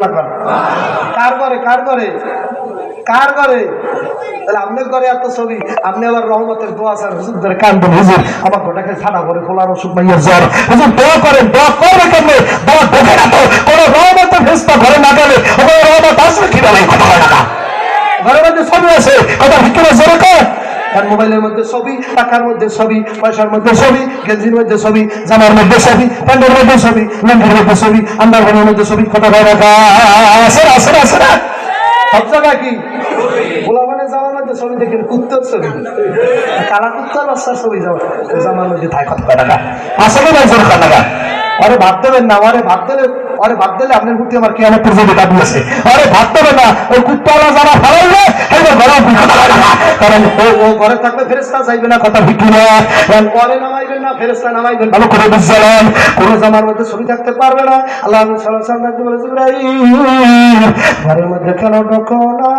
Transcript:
আল্লাহ কর কার করে কার করে কার করে তাহলে আপনি করে এত ছবি, আপনি আবার রহমতের দোয়া স্যার হুজুর ধরে আমার গোটাকে ছাড়া করে খোলার অসুখ মাইয়ার জ্বর হুজুর, দোয়া করেন, দোয়া করবে কেমনে? দোয়া ঢোকে না ঘরে না গেলে ওখানে কথা আছে ভিতরে জোরে কর তার মোবাইলের মধ্যে ছবি, টাকার মধ্যে ছবি, পয়সার মধ্যে ছবি, গেঞ্জির মধ্যে ছবি, জামার মধ্যে ছবি, প্যান্টের মধ্যে ছবি, লুঙ্গির মধ্যে ছবি আন্ডারগ্রাউন্ডের মধ্যে ছবি, কথা কয় রাখা আছে না আছে না সব জায়গায় কি? জামার মধ্যে ছবি দেখেন, কুত্তর ছবি। কালা কুত্তর বাচ্চার ছবি জামা জামার মধ্যে থাই, কথা টাকা আসলে টাকা? আরে ভাত দেবেন না, আরে ভাত আরে ভাত দিলে আপনার প্রতি আমার কি আমার পর্যন্ত দাবি আরে ভাত দেবে না, ওই কুত্তাওয়ালা যারা ফেলাইলে এবার ঘরে কারণ ও ঘরে থাকলে ফেরেস্তা চাইবে না, কথা ঠিক না। কারণ পরে নামাইবেন না ফেরেস্তা নামাইবেন ভালো করে বুঝছিলাম কোনো জামার মধ্যে ছবি থাকতে পারবে না। আল্লাহ সাল্লাহ সাল্লাহ বলে ঘরের মধ্যে কেন ঢোকো না?